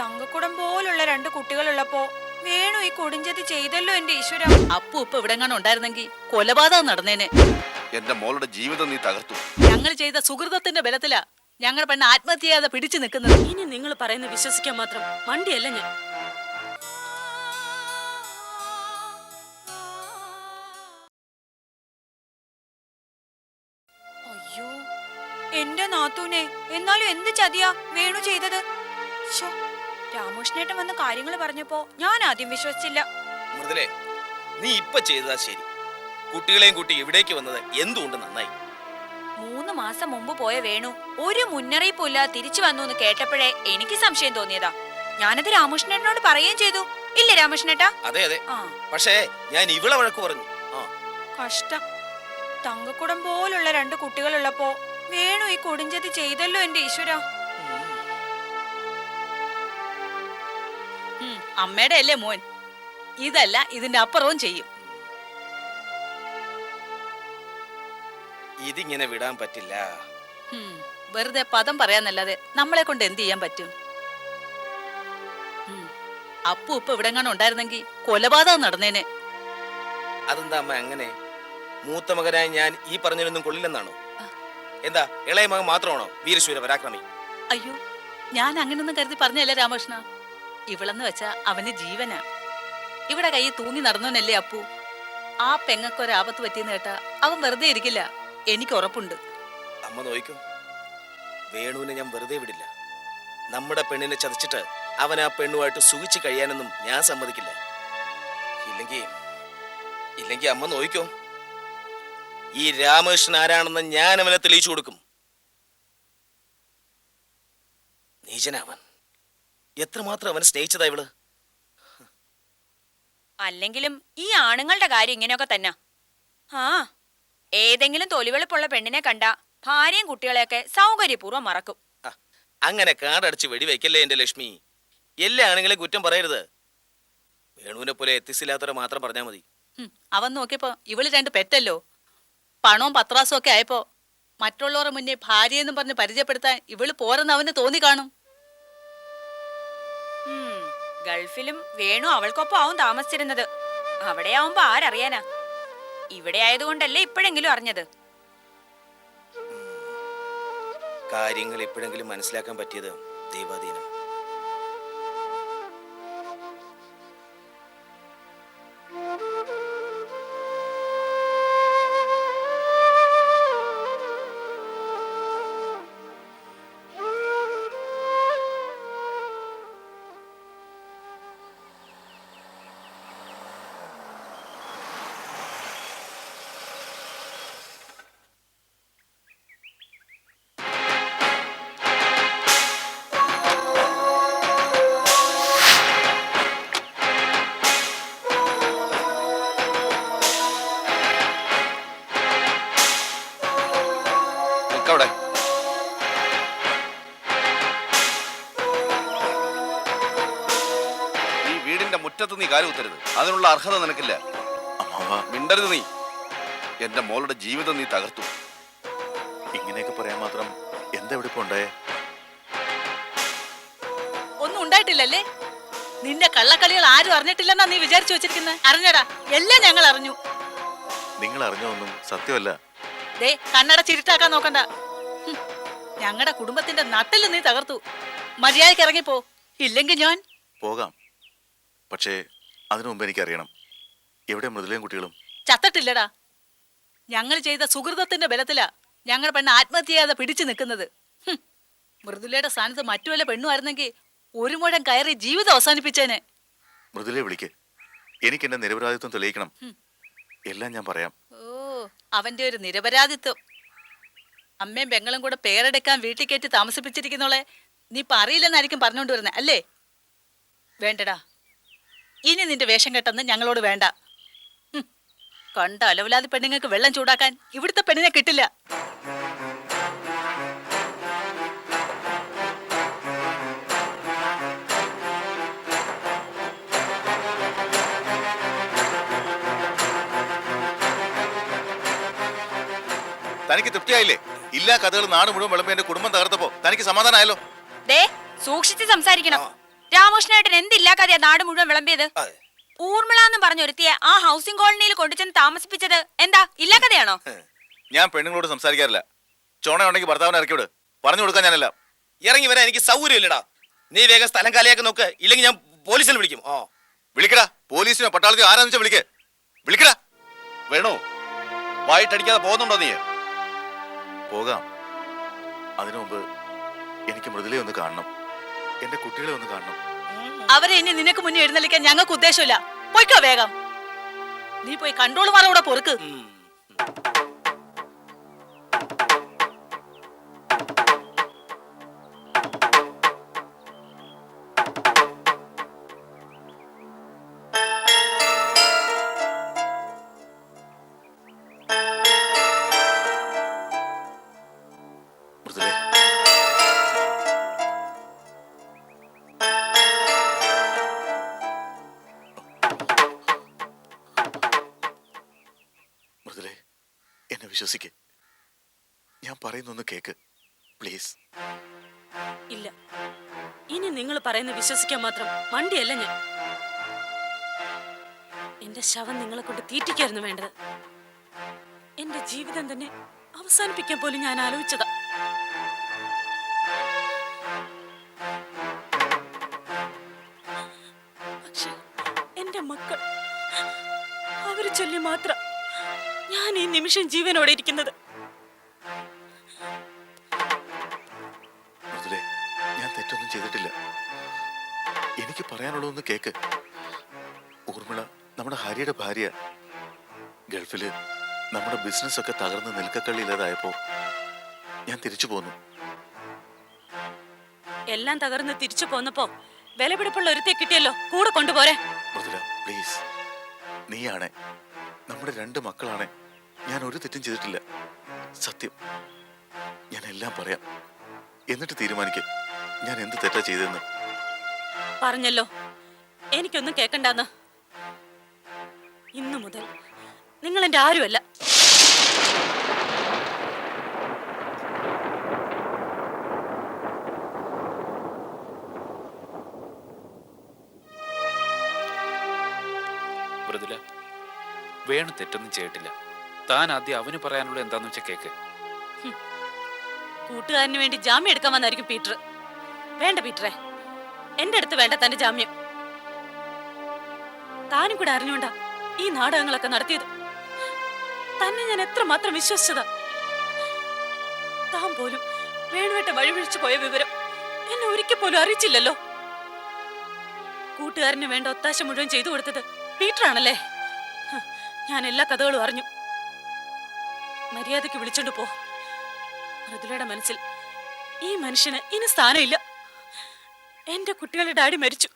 തങ്കക്കുടം പോലുള്ള രണ്ട് കുട്ടികളുള്ളപ്പോ വേണു ഈ കൊടിഞ്ചതി ചെയ്തല്ലോ എന്റെ ഈശ്വര. അപ്പു ഇപ്പൊ ഇവിടെങ്ങാനും ഉണ്ടായിരുന്നെങ്കിൽ കൊലപാതകം നടന്നേനെ. എന്റെ മോളുടെ ജീവിതം നീ തകർത്തു. ഞങ്ങൾ ചെയ്ത സുഹൃതത്തിന്റെ ബലത്തിലാ ഞങ്ങളുടെ പെണ്ണ് ആത്മഹത്യ ചെയ്യാതെ പിടിച്ചു നിൽക്കുന്നത്. ഇനി നിങ്ങൾ പറയുന്നത് വിശ്വസിക്കാൻ മാത്രം വണ്ടിയല്ല ഞാൻ. അയ്യോ എന്റെ നാത്തൂനെ. എന്നാലും എന്ത് ചതിയാ വേണു ചെയ്തത്? ശ്ശോ, രാമകൃഷ്ണേട്ടൻ വന്ന് കാര്യങ്ങൾ പറഞ്ഞപ്പോ ഞാൻ ആദ്യം വിശ്വസിച്ചില്ല. മൃദുലേ നീ ഇപ്പൊ ചെയ്തതാ ശരി. കുട്ടികളെയും കൂട്ടി ഇവിടേക്ക് വന്നത് എന്തുകൊണ്ട് നന്നായി? മൂന്ന് മാസം മുമ്പ് പോയ വേണു ഒരു മുന്നറിയിപ്പില്ല തിരിച്ചു വന്നു എന്ന് കേട്ടപ്പോഴേ എനിക്ക് സംശയം തോന്നിയതാ. ഞാനത് രാമകൃഷ്ണേട്ടനോട് പറയുകയും ചെയ്തു. ഇല്ല രാമകൃഷ്ണേട്ടാ? അതെ അതെ. പക്ഷേ ഞാൻ ഇവളെ വഴക്ക് പറഞ്ഞു. കഷ്ടം. തങ്കക്കുടം പോലുള്ള രണ്ട് കുട്ടികളുള്ളപ്പോ വേണു ഈ കൊടിഞ്ചതി ചെയ്തല്ലോ എന്റെ ഈശ്വര. അമ്മയുടെ അല്ലേ മോൻ? ഇതല്ല ഇതിന്റെ അപ്പുറവും ചെയ്യും. ഇതിങ്ങനെ വിടാൻ പറ്റില്ല. വെറുതെ പദം പറയാന്നല്ലാതെ നമ്മളെ കൊണ്ട് എന്ത് ചെയ്യാൻ പറ്റും? അപ്പു ഇപ്പൊ ഇവിടെങ്ങാനും ഉണ്ടായിരുന്നെങ്കിൽ കൊലപാതകം നടന്നേനെ. അതെന്താ അമ്മ അങ്ങനെ? മൂത്ത മകനായ ഞാൻ ഈ പറഞ്ഞതിനൊന്നും കൊള്ളില്ലെന്നാണോ? എന്താ ഇളയ മകൻ മാത്രമാണോ വീരശൂര പരാക്രമി? അയ്യോ ഞാൻ അങ്ങനൊന്നും കരുതി പറഞ്ഞല്ല രാമകൃഷ്ണ? ഇവളെന്ന് വെച്ചാ അവന് ജീവനാ. ഇവിടെ കൈ തൂങ്ങി നടന്നോനല്ലേ അപ്പു. ആ പെങ്ങക്കൊരാപത്ത് പറ്റിയെന്ന് കേട്ടാ അവൻ വെറുതെ ഇരിക്കില്ല. എനിക്ക് ഉറപ്പുണ്ട്. അമ്മ നോയിക്കും. വേണുവിനെ ഞാൻ വെറുതെ വിടില്ല. നമ്മുടെ പെണ്ണിനെ ചതിച്ചിട്ട് അവൻ ആ പെണ്ണുമായിട്ട് സുഖിച്ച് കഴിയാനൊന്നും ഞാൻ സമ്മതിക്കില്ല. ഇല്ലെങ്കിൽ ഇല്ലെങ്കിൽ അമ്മ നോയിക്കോ. ഈ രാമകൃഷ്ണൻ ആരാണെന്ന് ഞാൻ അവനെ തെളിയിച്ചു കൊടുക്കും. നീചനാവൻ എത്രമാത്രം അവനെ സ്നേഹിച്ചതാ ഇവൾ? അല്ലെങ്കിലും ഈ ആണുങ്ങളുടെ കാര്യം ഇങ്ങനെയൊക്കെ തന്നെ. ആ ഏതെങ്കിലും തൊലിവെളുപ്പുള്ള പെണ്ണിനെ കണ്ട ഭാര്യയും കുട്ടികളെയൊക്കെ സൗകര്യപൂർവം മറക്കും. അങ്ങനെ കാടടിച്ച് വെടിവെക്കല്ലേ എന്റെ ലക്ഷ്മി. എല്ലാ ആണുങ്ങളെ കുറ്റം പറയരുത്? വേണുവിനെ പോലെ എത്തിസില്ലാത്തവരെ മാത്രം പറഞ്ഞാൽ മതി. അവൻ നോക്കിയപ്പോ ഇവൾ രണ്ട് പെറ്റല്ലോ. പണവും പത്രാസും ഒക്കെ ആയപ്പോ മറ്റുള്ളവരുടെ മുന്നേ ഭാര്യയെന്നും പറഞ്ഞ് പരിചയപ്പെടുത്താൻ ഇവൾ പോരെന്ന് അവന് തോന്നി കാണും. ഗൾഫിലും വേണു അവൾക്കൊപ്പം ആവും താമസിച്ചിരുന്നത്. അവിടെ ആവുമ്പോ ആരറിയാനാ? ഇവിടെ ആയതുകൊണ്ടല്ലേ ഇപ്പോഴെങ്കിലും അറിഞ്ഞത്? കാര്യങ്ങൾ എപ്പോഴെങ്കിലും മനസ്സിലാക്കാൻ പറ്റിയത് ദൈവാധീനം. മുറ്റത്ത് ഉത്തരുത് അതിനുള്ള അർഹത നിനക്കില്ല. അമ്മാവ. മിണ്ടരുത് നീ. എന്റെ മോളുടെ ജീവിതം നീ തകർത്തു. ഇങ്ങനെയൊക്കെ പറയാൻ മാത്രം എന്താ ഇവിടെ പോണ്ടേ ഉണ്ടായേ? ഒന്നും ഉണ്ടായിട്ടില്ലല്ലേ? നിന്റെ കള്ളക്കളികൾ ആരും അറിഞ്ഞിട്ടില്ലെന്നാ നീ വിചാരിച്ചു വെച്ചിരിക്കുന്നത് അറിഞ്ഞടാ എല്ലാം ഞങ്ങൾ അറിഞ്ഞു. നിങ്ങൾ അറിഞ്ഞതൊന്നും സത്യമല്ല. ദേ കണ്ണട ചിരിട്ടാക്കാൻ നോക്കണ്ട. ഞങ്ങളുടെ കുടുംബത്തിന്റെ നട്ടിൽ നീ തകർത്തു. മര്യാദയ്ക്ക് ഇറങ്ങിപ്പോ. ഇല്ലെങ്കിൽ ഞാൻ പോകാം. പക്ഷേ അതിനു മുമ്പ് എനിക്കറിയണം. എവിടെ മൃദുലയും കുട്ടികളും? ചത്തട്ടില്ലടാ. ഞങ്ങൾ ചെയ്ത സുഹൃതത്തിന്റെ ബലത്തിലാ ഞങ്ങൾ പെണ്ണ് ആത്മഹത്യ ചെയ്യാതെ പിടിച്ചു നിൽക്കുന്നത്. മൃദുലയുടെ സ്ഥാനത്ത് മറ്റു വല്ല പെണ്ണുമായിരുന്നെങ്കിൽ ഒരു മുഴം കയറി ജീവിതം അവസാനിപ്പിച്ചേനെ. മൃദുലയെ വിളിക്ക്. എനിക്ക് എന്റെ നിരപരാധിത്വം തെളിയിക്കണം. എല്ലാം ഞാൻ പറയാം. ഓ അവന്റെ ഒരു നിരപരാധിത്വം. അമ്മയും പെങ്ങളും കൂടെ പേരെടുക്കാൻ വീട്ടിൽ കയറ്റി താമസിപ്പിച്ചിരിക്കുന്നോളെ നീ പറയില്ലെന്നായിരിക്കും പറഞ്ഞുകൊണ്ട് വരുന്നത് അല്ലേ? വേണ്ടടാ. ഇനി നിന്റെ വേഷം കെട്ടെന്ന് ഞങ്ങളോട് വേണ്ട. കണ്ട അലവലാതി പെണ്ണുങ്ങൾക്ക് വെള്ളം ചൂടാക്കാൻ ഇവിടുത്തെ പെണ്ണിനെ കിട്ടില്ല. തനിക്ക് തൃപ്തിയായില്ലേ? ഇല്ലാ കഥകൾ നാട് മുഴുവൻ വിളമ്പ് എന്റെ കുടുംബം തകർത്തപ്പോ തനിക്ക് സമാധാനമായല്ലോ ദേ സൂക്ഷിച്ച് സംസാരിക്കണം. രാമകൃഷ്ണേട്ടൻ എന്തില്ലാ കഥയാ നാട് മുഴുവൻ വിളമ്പിയത്? ഊർമിള എന്ന് പറഞ്ഞ ഒരുത്തിയെ ആ ഹൗസിംഗ് കോളനിയിൽ കൊണ്ടുചെന്ന് താമസിപ്പിച്ചത് എന്താ ഇല്ലാ കഥയാണോ? ഞാൻ പെണ്ണുങ്ങളോട് സംസാരിക്കാറില്ല. ചോണ ഉണ്ടെങ്കിൽ ഭർത്താവിനെ ഇറക്കിവിട് പറഞ്ഞു കൊടുക്കാൻ ഞാനല്ല. ഇറങ്ങി വരാൻ എനിക്ക് സൗകര്യമില്ലടാ. നീ വേഗം സ്ഥലം കാലിയാക്കി നോക്ക്. ഇല്ലെങ്കിൽ ഞാൻ പോലീസിൽ വിളിക്കും. ഓ വിളിക്കടാ. പോലീസിനോ പട്ടാളത്തിനോ ആരാന്ന് വെച്ചാൽ വിളിക്കേ. വിളിക്കടാ. വേണോ വായിട്ടടിക്കാതെ പോകുന്നുണ്ടോ നീ? പോകാം. അതിനു മുമ്പ് എനിക്ക് മൃദുലയെ ഒന്ന് കാണണം. എന്റെ കുട്ടികളെ ഒന്ന് കാണണം. അവരെ ഇനി നിനക്ക് മുന്നേ എഴുന്നള്ളിക്കാൻ ഞങ്ങൾക്ക് ഉദ്ദേശമില്ല. പോയിക്കോ വേഗം. നീ പോയി കൺട്രോൾ മാറവിടെ പൊറുക്ക്. വിശ്വസിക്ക്. ഞാൻ പറയുന്നൊന്ന് കേക്ക് പ്ലീസ്. ഇല്ല. ഇനി നിങ്ങൾ പറയുന്ന വിശ്വസിക്കാൻ മാത്രം മണ്ടിയല്ല ഞാൻ. എന്റെ ശവം നിങ്ങളെ കൊണ്ട് തീറ്റിക്കായിരുന്നു വേണ്ടത്. എന്റെ ജീവിതം തന്നെ അവസാനിപ്പിക്കാൻ പോലും ഞാൻ ആലോചിച്ചതാ. എന്റെ മക്കൾ അവർ ചൊല്ലി മാത്രം ഞാൻ ഈ നിമിഷം ജീവനോടെ ഇരിക്കുന്നത്. ഞാൻ തെറ്റൊന്നും ചെയ്തിട്ടില്ല. എനിക്ക് പറയാനുള്ളതൊന്ന് കേക്ക്. ഊർമിള നമ്മുടെ ഹരിയുടെ ഭാര്യ. ഗൾഫിൽ നമ്മുടെ ബിസിനസ് ഒക്കെ തകർന്ന് നിൽക്കക്കള്ളി ഇല്ലാതായപ്പോ ഞാൻ തിരിച്ചു പോന്നു. എല്ലാം തകർന്ന് തിരിച്ചു പോന്നപ്പോ വിലപിടിപ്പുള്ള ഒരുത്തെ കിട്ടിയല്ലോ. കൂടെ കൊണ്ടുപോരെ. പ്ലീസ്. നീയാണ് നമ്മുടെ രണ്ട് മക്കളാണ്. ഞാൻ ഒരു തെറ്റും ചെയ്തിട്ടില്ല. സത്യം. ഞാൻ എല്ലാം പറയാം. എന്നിട്ട് തീരുമാനിക്കും. ഞാൻ എന്ത് തെറ്റാ ചെയ്തെന്ന് പറഞ്ഞല്ലോ. എനിക്കൊന്നും കേക്കണ്ടെന്ന്. ഇന്നു മുതൽ നിങ്ങൾ എന്റെ ആരുമല്ല. വേണു തെറ്റൊന്നും ചെയ്തിട്ടില്ല. താൻ ആദ്യം അവന് പറയാനുള്ള എന്താന്ന് വെച്ചാ കേക്ക്. കൂട്ടുകാരന് വേണ്ടി ജാമ്യം എടുക്കാൻ വന്നായിരിക്കും പീറ്റർ. വേണ്ട പീറ്ററെ. എന്റെ അടുത്ത് വേണ്ട തന്റെ ജാമ്യം. താനും കൂടെ അറിഞ്ഞുകൊണ്ടാ ഈ നാടകങ്ങളൊക്കെ നടത്തിയത്. തന്നെ ഞാൻ എത്രമാത്രം വിശ്വസിച്ചതാ. താൻ പോലും വേണുവേട്ട വഴിവിഴിച്ചു പോയ വിവരം എന്നെ ഒരിക്കൽ പോലും അറിയിച്ചില്ലല്ലോ. കൂട്ടുകാരന് വേണ്ട ഒത്താശ മുഴുവൻ ചെയ്തു കൊടുത്തത് ഹ്, ഞാൻ എല്ലാ കഥകളും അറിഞ്ഞു. മര്യാദയ്ക്ക് വിളിച്ചോണ്ട് പോ. മൃദുലയുടെ മനസ്സിൽ ഈ മനുഷ്യന് ഇനി സ്ഥാനമില്ല. എന്റെ കുട്ടികളുടെ ഡാഡി മരിച്ചു.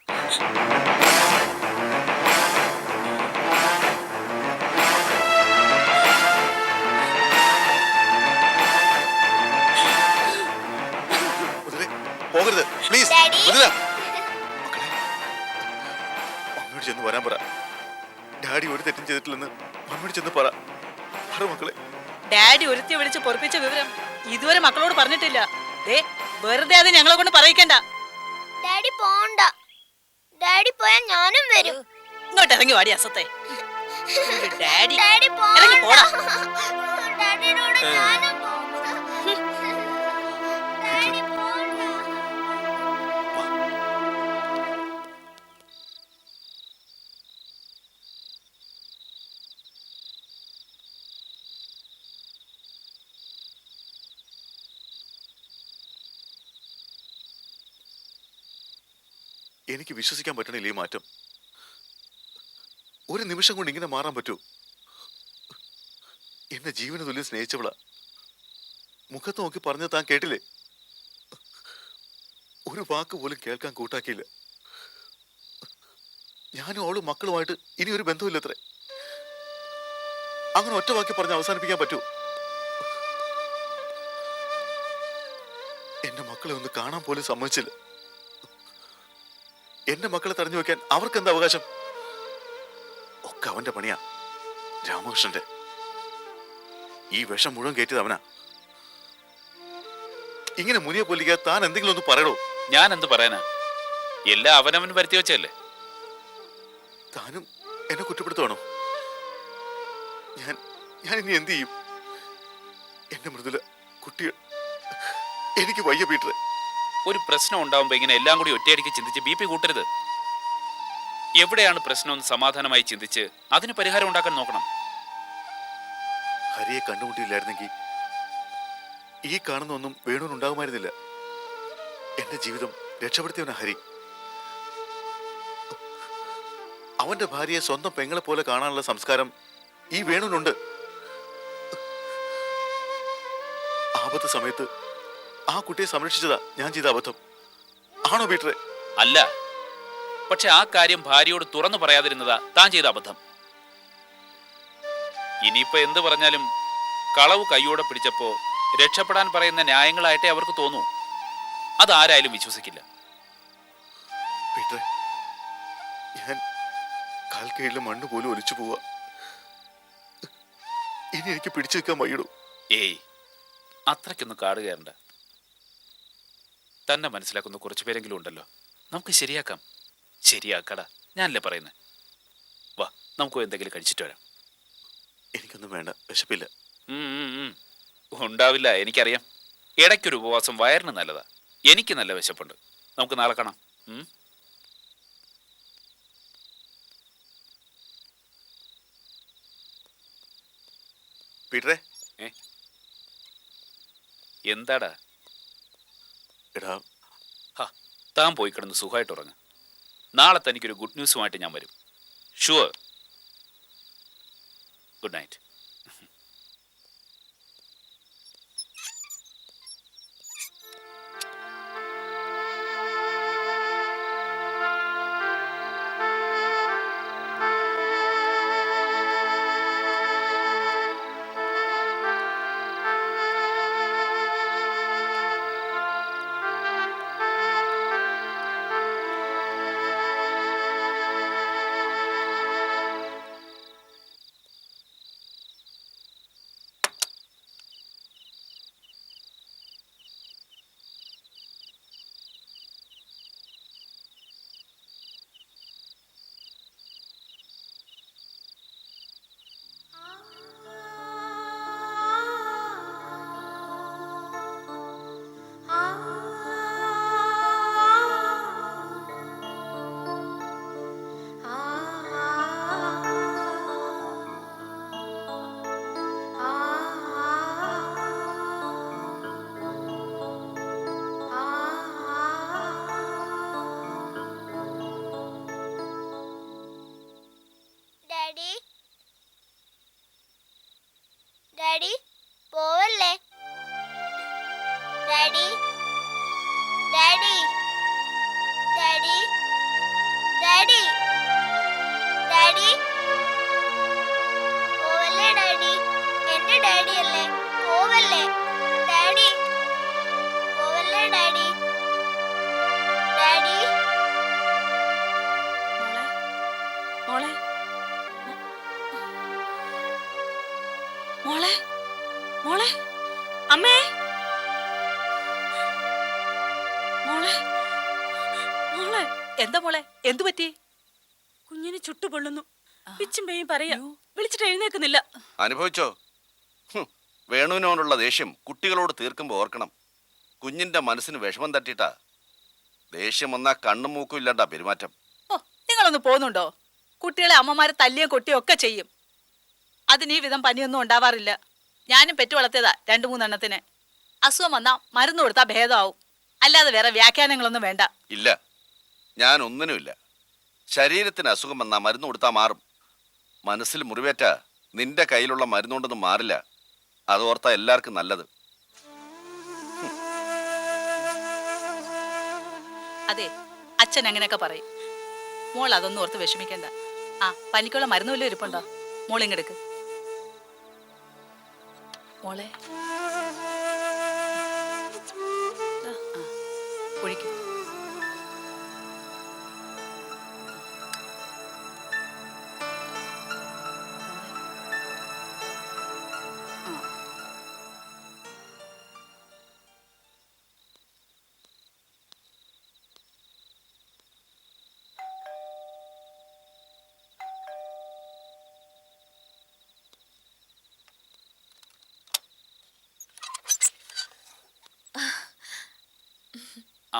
പോകരുത്. പ്ലീസ് ചെന്ന് വരാൻ പറ. ഡാഡി ഒരു തെറ്റും ചെയ്തിട്ടില്ലെന്ന് മമ്മിയോട് ചെന്ന് പറ. പറ മക്കളെ. ഡാഡി ഒരുത്തി വിളിച്ച് പൊറപ്പിച്ച വിവരം ഇതുവരെ മക്കളോട് പറഞ്ഞിട്ടില്ല. ദേ വെറുതെ അത് ഞങ്ങളെ കൊണ്ട് പറയിക്കണ്ട. ഡാഡി പോണ്ട. ഡാഡി പോയാൽ ഞാനും വരും. ഇങ്ങോട്ട് ഇറങ്ങി വാടി അസത്തെ. ഡാഡി ഡാഡി പോണ്ട പോടാ. ഡാഡിയോട് ഞാനും പോകും എനിക്ക് വിശ്വസിക്കാൻ പറ്റണില്ല ഈ മാറ്റം. ഒരു നിമിഷം കൊണ്ട് ഇങ്ങനെ മാറാൻ പറ്റൂ. എന്നെ ജീവന തുല്യം സ്നേഹിച്ചവളാ. മുഖത്ത് നോക്കി പറഞ്ഞ താൻ കേട്ടില്ലേ? ഒരു വാക്ക് പോലും കേൾക്കാൻ കൂട്ടാക്കിയില്ല. ഞാനും അവളും മക്കളുമായിട്ട് ഇനി ഒരു ബന്ധമില്ലത്രേ അങ്ങനെ ഒറ്റ വാക്കി പറഞ്ഞ് അവസാനിപ്പിക്കാൻ പറ്റൂ. എന്റെ മക്കളെ ഒന്ന് കാണാൻ പോലും സമ്മതിച്ചില്ല. എന്റെ മക്കളെ തടഞ്ഞു വെക്കാൻ അവർക്ക് എന്താ അവകാശം? ഒക്കെ അവന്റെ പണിയാ രാമകൃഷ്ണന്റെ. ഈ വിഷം മുഴുവൻ കയറ്റിയത് അവനാ. ഇങ്ങനെ മുനിയെ പൊല്ലിക്കാൻ താൻ എന്തെങ്കിലും ഒന്ന് പറയണോ ഞാൻ എന്ത് പറയാനാ? എല്ലാം അവനവൻ വരുത്തി വെച്ചല്ലേ താനും എന്നെ കുറ്റപ്പെടുത്തുവാണോ? ഞാൻ ഞാൻ ഇനി എന്ത് ചെയ്യും? എന്റെ മൃദുല കുട്ടികൾ എനിക്ക് വയ്യ പീറ്ററെ. ഒരു പ്രശ്നം ഉണ്ടാവുമ്പോൾ ഇങ്ങനെ എല്ലാം കൂടി ഒറ്റയടിക്ക് ചിന്തിച്ച് ബി പി കൂട്ടരുത്. എവിടെയാണ് പ്രശ്നം എന്ന് സമാധാനമായി ചിന്തിച്ച് അതിന് പരിഹാരം ഉണ്ടാക്കാൻ നോക്കണം. ഹരിയെ കണ്ടുമുട്ടിയില്ലായിരുന്നെങ്കിൽ ഈ കാണുന്ന ഒന്നും വേണുണ്ടാകുമായിരുന്നില്ല എന്റെ ജീവിതം രക്ഷപ്പെടുത്തിയവന ഹരി. അവന്റെ ഭാര്യയെ സ്വന്തം പെങ്ങളെ പോലെ കാണാനുള്ള സംസ്കാരം ഈ വേണുനുണ്ട്. ആപത്ത് സമയത്ത് ആ കുട്ടിയെ സംരക്ഷിച്ചതാ ഞാൻ ചെയ്ത അബദ്ധം. ആണോ പീറ്ററെ അല്ല. പക്ഷെ ആ കാര്യം ഭാര്യയോട് തുറന്നു പറയാതിരുന്നതാ താൻ ചെയ്ത അബദ്ധം. ഇനിയിപ്പോ എന്ത് പറഞ്ഞാലും കളവ് കൈയോടെ പിടിച്ചപ്പോ രക്ഷപ്പെടാൻ പറയുന്ന ന്യായങ്ങളായിട്ടേ അവർക്ക് തോന്നൂ. അതാരായാലും വിശ്വസിക്കില്ല. പീറ്ററെ ഞാൻ കാൽക്കീഴിലെ കീഴിലെ മണ്ണ് പോലും ഒലിച്ചു പോവാ. ഇനി എനിക്ക് പിടിച്ചു നിൽക്കാൻ വയ്യടൂ. ഏയ് അത്രയ്ക്കൊന്നും കാട് കയറണ്ട. തന്നെ മനസ്സിലാക്കുന്ന കുറച്ച് പേരെങ്കിലും ഉണ്ടല്ലോ. നമുക്ക് ശരിയാക്കാം. ശരിയാക്കടാ ഞാനല്ലേ പറയുന്നത് വാ നമുക്ക് എന്തെങ്കിലും കഴിച്ചിട്ട് വരാം. എനിക്കൊന്നും വേണ്ട വിശപ്പില്ല. ഉണ്ടാവില്ല എനിക്കറിയാം. ഇടയ്ക്കൊരു ഉപവാസം വയറിന് നല്ലതാ. എനിക്ക് നല്ല വിശപ്പുണ്ട്. നമുക്ക് നാളെ കാണാം? പീറ്ററെ. എന്താടാ? എടാ. ഹാ താൻ പോയി കിടന്ന് സുഖമായിട്ട് ഉറങ്ങ. നാളെ തനിക്കൊരു ഗുഡ് ന്യൂസുമായിട്ട് ഞാൻ വരും. ഷുവർ ഗുഡ് നൈറ്റ് എന്താ പറ്റി? കുഞ്ഞിന് ചുട്ടുപൊള്ളുന്നു പിച്ചും പേയും പറയാ വിളിച്ചിട്ട് എഴുന്നേക്കുന്നില്ല അനുഭവിച്ചോ? വേണുവിനോടുള്ള ദേഷ്യം കുട്ടികളോട് തീർക്കുമ്പോൾ ഓർക്കണം. കുഞ്ഞിന്റെ മനസ്സിന് വിഷമം തട്ടിട്ടാ. ദേഷ്യം വന്നാ കണ്ണും മൂക്കും ഇല്ലാണ്ടാ പെരുമാറ്റം. ഓ നിങ്ങളൊന്ന് പോകുന്നുണ്ടോ? കുട്ടികളെ അമ്മമാരെ തല്ലിയും കൊട്ടിയും ഒക്കെ ചെയ്യും. അതിന് ഈ വിധം പനിയൊന്നും ഉണ്ടാവാറില്ല. ഞാനും പെറ്റു വളർത്തിയതാ രണ്ടു മൂന്നെണ്ണത്തിന്. അസുഖം വന്നാ മരുന്ന് കൊടുത്താ ഭേദമാവും. അല്ലാതെ വേറെ വ്യാഖ്യാനങ്ങളൊന്നും വേണ്ട. ഇല്ല. ഞാൻ ഒന്നിനുമില്ല ശരീരത്തിന് അസുഖം വന്നാൽ മരുന്ന് കൊടുത്താൽ മാറും. മനസ്സിൽ മുറിവേറ്റ നിന്റെ കയ്യിലുള്ള മരുന്നുകൊണ്ടൊന്നും മാറില്ല. അത് ഓർത്താ എല്ലാവർക്കും നല്ലത്. അതെ അച്ഛൻ അങ്ങനെയൊക്കെ പറയും. മോൾ അതൊന്നും ഓർത്ത് വിഷമിക്കണ്ട. ആ പനിക്കുള്ള മരുന്ന് വല്ലതും ഇരിപ്പുണ്ടോ? മോൾ ഇങ്ങെടുക്ക് മോളെ. ഒഴിക്ക്.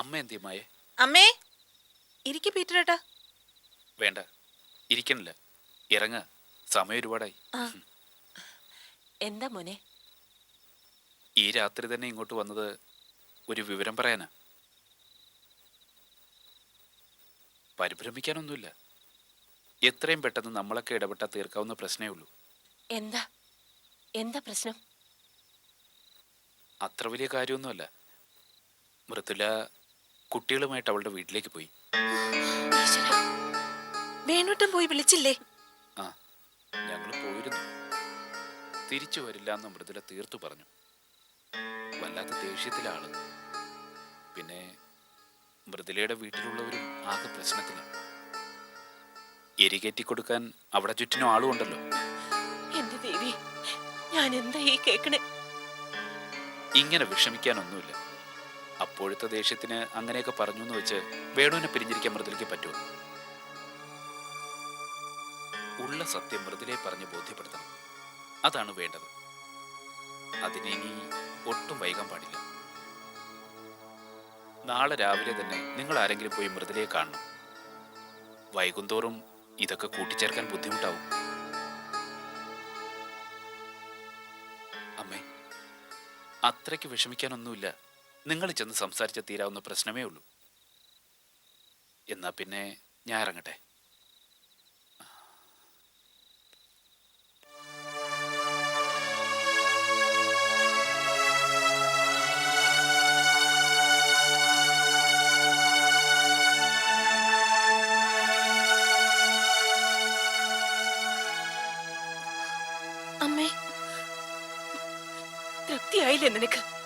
അമ്മ എന്തിയമ്മായെ അമ്മേ ഇരിക്കു പീറ്ററേട്ടാ. വേണ്ട ഇരിക്കണില്ല. ഇറങ്ങ സമയം ഒരുപാടായി. എന്താ മോനെ? ഈ രാത്രി തന്നെ ഇങ്ങോട്ട് വന്നത് ഒരു വിവരം പറയാനാ. പരിഭ്രമിക്കാനൊന്നുമില്ല. എത്രയും പെട്ടെന്ന് നമ്മളൊക്കെ ഇടപെട്ടാൽ തീർക്കാവുന്ന പ്രശ്നമേ ഉള്ളൂ. എന്താ? എന്താ പ്രശ്നം? അത്ര വലിയ കാര്യമൊന്നുമല്ല. മൃദുല കുട്ടികളുമായിട്ട് അവളുടെ വീട്ടിലേക്ക് പോയി. വേണുട്ടൻ പോയി വിളിച്ചില്ലേ? ആ ഞങ്ങൾ പോയിരുന്നു. തിരിച്ചു വരില്ല എന്ന് മൃദുല തീർത്തു പറഞ്ഞു. വല്ലാത്ത ദേഷ്യത്തിലാണ് പിന്നെ മൃദുലയുടെ വീട്ടിലുള്ളവരും ആകെ പ്രശ്നത്തിലാണ് എരികേറ്റി കൊടുക്കാൻ അവിടെ ചുറ്റിനും ആളും ഉണ്ടല്ലോ എന്റെ ദേവി ഞാൻ എന്താ ഈ കേക്കണേ? ഇങ്ങനെ വിഷമിക്കാനൊന്നുമില്ല. അപ്പോഴത്തെ ദേഷ്യത്തിന് അങ്ങനെയൊക്കെ പറഞ്ഞു എന്ന് വെച്ച് വേണുവിനെ പിരിഞ്ഞിരിക്കാൻ മൃദുലയ്ക്ക് പറ്റുമോ? ഉള്ള സത്യം മൃദുലയെ പറഞ്ഞ് ബോധ്യപ്പെടുത്തണം. അതാണ് വേണ്ടത്. അതിനെ ഇനി ഒട്ടും വൈകാൻ പാടില്ല. നാളെ രാവിലെ തന്നെ നിങ്ങൾ ആരെങ്കിലും പോയി മൃദുലയെ കാണണം. വൈകുന്തോറും ഇതൊക്കെ കൂട്ടിച്ചേർക്കാൻ ബുദ്ധിമുട്ടാവും. അമ്മേ അത്രയ്ക്ക് വിഷമിക്കാനൊന്നുമില്ല. നിങ്ങൾ ചെന്ന് സംസാരിച്ച തീരാവുന്ന പ്രശ്നമേ ഉള്ളൂ. എന്നാ പിന്നെ ഞാൻ ഇറങ്ങട്ടെ. അമ്മേ തൃപ്തിയായില്ലേ നിനക്ക്?